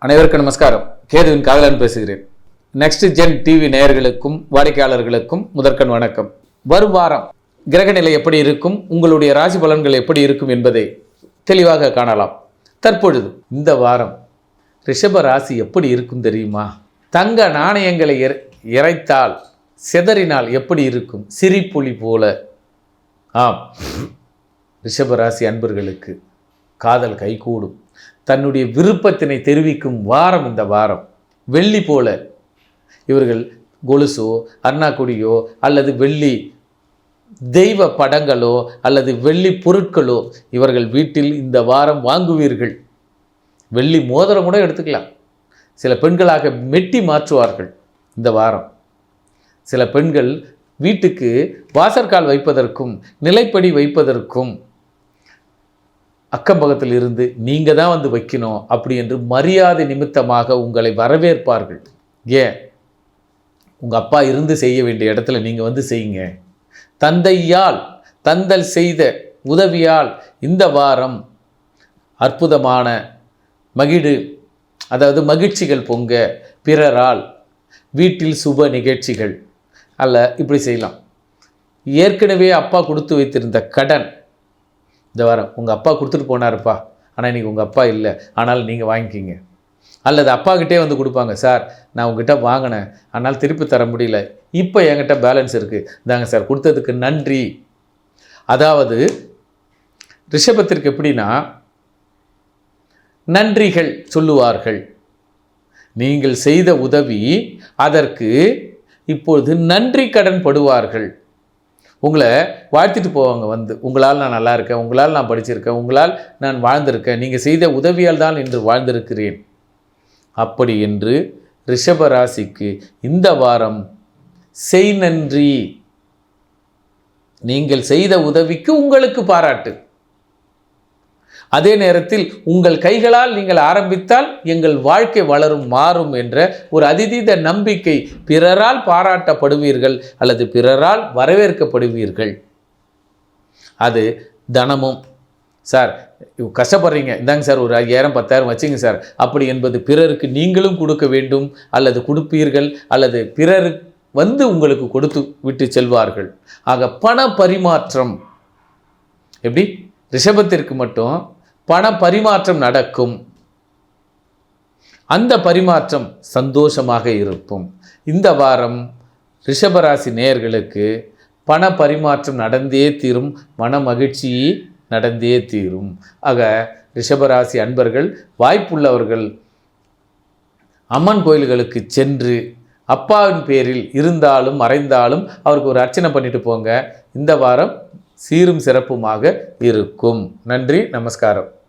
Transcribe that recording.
அனைவருக்கும் நமஸ்காரம். கேதுவின் காதலன் பேசுகிறேன். நெக்ஸ்ட் ஜென் டிவி நேயர்களுக்கும் வாடிக்கையாளர்களுக்கும் முதற்கண் வணக்கம். வரும் வாரம் கிரகநிலை எப்படி இருக்கும் உங்களுடைய ராசி பலன்கள் எப்படி இருக்கும் என்பதை தெளிவாக காணலாம். தற்பொழுது இந்த வாரம் ரிஷப ராசி எப்படி இருக்கும் தெரியுமா? தங்க நாணயங்களை இற- இறைத்தால் சிதறினால் எப்படி இருக்கும்? சிரிப்புலி போல. ஆம். ரிஷபராசி அன்பர்களுக்கு காதல் கைகூடும். தன்னுடைய விருப்பத்தினை தெரிவிக்கும் வாரம் இந்த வாரம். வெள்ளி போல. இவர்கள் கொலுசோ அண்ணாக்குடியோ அல்லது வெள்ளி தெய்வ படங்களோ அல்லது வெள்ளி பொருட்களோ இவர்கள் வீட்டில் இந்த வாரம் வாங்குவீர்கள். வெள்ளி மோதிரம் கூட எடுத்துக்கலாம். சில பெண்களாக மெட்டி மாற்றுவார்கள் இந்த வாரம். சில பெண்கள் வீட்டுக்கு வாசற்கால் வைப்பதற்கும் நிலைப்படி வைப்பதற்கும் அக்கம் பக்கத்தில் இருந்து நீங்கள் தான் வந்து வைக்கணும் அப்படி என்று மரியாதை நிமித்தமாக உங்களை வரவேற்பார்கள். ஏன்? உங்கள் அப்பா இருந்து செய்ய வேண்டிய இடத்துல நீங்கள் வந்து செய்யுங்க. தந்தையால் தந்தல் செய்த உதவியால் இந்த வாரம் அற்புதமான மகிடு அதாவது மகிழ்ச்சிகள் பொங்க பிறரால் வீட்டில் சுப நிகழ்ச்சிகள் அல்ல இப்படி செய்யலாம். ஏற்கனவே அப்பா கொடுத்து வைத்திருந்த கடன் இந்த வாரம் உங்கள் அப்பா கொடுத்துட்டு போனாருப்பா. ஆனால் இன்றைக்கி உங்கள் அப்பா இல்லை. ஆனால் நீங்கள் வாங்கிக்கிங்க. அல்லது அப்பாக்கிட்டே வந்து கொடுப்பாங்க சார் நான் உங்ககிட்ட வாங்கினேன். ஆனால் திருப்பி தர முடியல. இப்போ என்கிட்ட பேலன்ஸ் இருக்குது இந்தாங்க சார் கொடுத்ததுக்கு நன்றி. அதாவது ரிஷபத்திற்கு எப்படின்னா நன்றிகள் சொல்லுவார்கள். நீங்கள் செய்த உதவி அதற்கு இப்பொழுது நன்றி கடன் படுவார்கள். உங்களை வாழ்த்திட்டு போவாங்க வந்து உங்களால் நான் நல்லா இருக்கேன் உங்களால் நான் படிச்சிருக்கேன் உங்களால் நான் வாழ்ந்திருக்கேன் நீங்கள் செய்த உதவியால் தான் இன்று வாழ்ந்திருக்கிறேன். அப்படி என்று ரிஷப ராசிக்கு இந்த வாரம் செய் நன்றி. நீங்கள் செய்த உதவிக்கு உங்களுக்கு பாராட்டு. அதே நேரத்தில் உங்கள் கைகளால் நீங்கள் ஆரம்பித்தால் எங்கள் வாழ்க்கை வளரும் மாறும் என்ற ஒரு அதிதீத நம்பிக்கை பிறரால் பாராட்டப்படுவீர்கள் அல்லது பிறரால் வரவேற்கப்படுவீர்கள். அது தனமும். சார் கஷ்டப்படுறீங்க. இந்தாங்க சார் ஒரு ஐயாயிரம் பத்தாயிரம் வச்சுங்க சார். அப்படி என்பது பிறருக்கு நீங்களும் கொடுக்க வேண்டும் அல்லது கொடுப்பீர்கள் அல்லது பிறர் வந்து உங்களுக்கு கொடுத்து விட்டு செல்வார்கள். ஆக பண பரிமாற்றம். எப்படி? ரிஷபத்திற்கு மட்டும் பண பரிமாற்றம் நடக்கும். அந்த பரிமாற்றம் சந்தோஷமாக இருக்கும். இந்த வாரம் ரிஷபராசி நேயர்களுக்கு பண பரிமாற்றம் நடந்தே தீரும். மன மகிழ்ச்சி நடந்தே தீரும். ஆக ரிஷபராசி அன்பர்கள் வாய்ப்புள்ளவர்கள் அம்மன் கோயில்களுக்கு சென்று அப்பாவின் பேரில் இருந்தாலும் மறைந்தாலும் அவருக்கு ஒரு அர்ச்சனை பண்ணிட்டு போங்க. இந்த வாரம் சீரும் சிறப்புமாக இருக்கும். நன்றி நமஸ்காரம்.